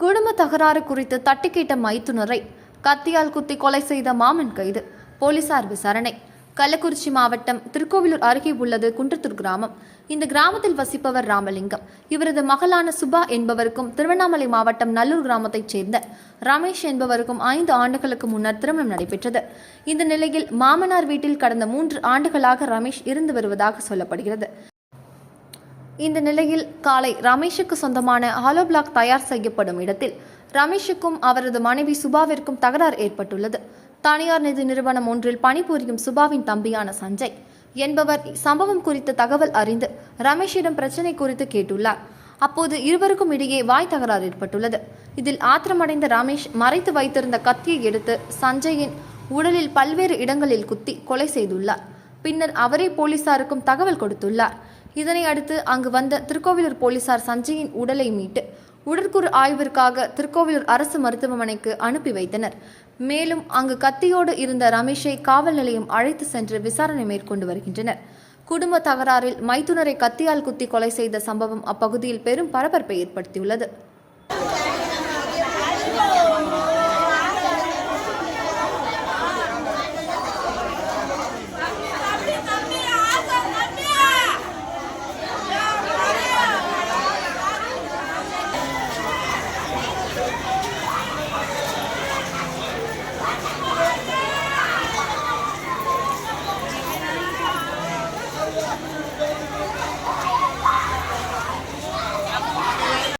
குடும்ப தகராறு குறித்து தட்டிக்கிட்ட மைத்துனரை கத்தியால் குத்தி கொலை செய்த மாமன் கைது. போலீசார் விசாரணை. கள்ளக்குறிச்சி மாவட்டம் திருக்கோவிலூர் அருகே உள்ளது குன்றத்தூர் கிராமம். இந்த கிராமத்தில் வசிப்பவர் ராமலிங்கம். இவரது மகளான சுபா என்பவருக்கும் திருவண்ணாமலை மாவட்டம் நல்லூர் கிராமத்தைச் சேர்ந்த ரமேஷ் என்பவருக்கும் ஐந்து ஆண்டுகளுக்கு முன்னர் திருமணம் நடைபெற்றது. இந்த நிலையில் மாமனார் வீட்டில் கடந்த மூன்று ஆண்டுகளாக ரமேஷ் இருந்து வருவதாக சொல்லப்படுகிறது. இந்த நிலையில் காலை ரமேஷுக்கு சொந்தமான ஹாலோ பிளாக் தயார் செய்யப்படும் இடத்தில் ரமேஷுக்கும் அவரது மனைவி சுபாவிற்கும் தகராறு ஏற்பட்டுள்ளது. தனியார் நிதி நிறுவனம் ஒன்றில் பணிபுரியும் சுபாவின் தம்பியான சஞ்சய் என்பவர் சம்பவம் குறித்த தகவல் அறிந்து ரமேஷிடம் பிரச்சனை குறித்து கேட்டுள்ளார். அப்போது இருவருக்கும் இடையே வாய் தகராறு ஏற்பட்டுள்ளது. இதில் ஆத்திரமடைந்த ரமேஷ் மறைத்து வைத்திருந்த கத்தியை எடுத்து சஞ்சயின் உடலில் பல்வேறு இடங்களில் குத்தி கொலை செய்துள்ளார். பின்னர் அவரே போலீசாருக்கும் தகவல் கொடுத்துள்ளார். இதனை அடுத்து அங்கு வந்த திருக்கோவிலூர் போலீசார் சஞ்சயின் உடலை மீட்டு உடற்கூறு ஆய்விற்காக திருக்கோவிலூர் அரசு மருத்துவமனைக்கு அனுப்பி வைத்தனர். மேலும் அங்கு கத்தியோடு இருந்த ரமேஷை காவல் நிலையம் அழைத்து சென்று விசாரணை மேற்கொண்டு வருகின்றனர். குடும்ப தகராறில் மைத்துனரை கத்தியால் குத்தி கொலை செய்த சம்பவம் அப்பகுதியில் பெரும் பரபரப்பை ஏற்படுத்தியுள்ளது.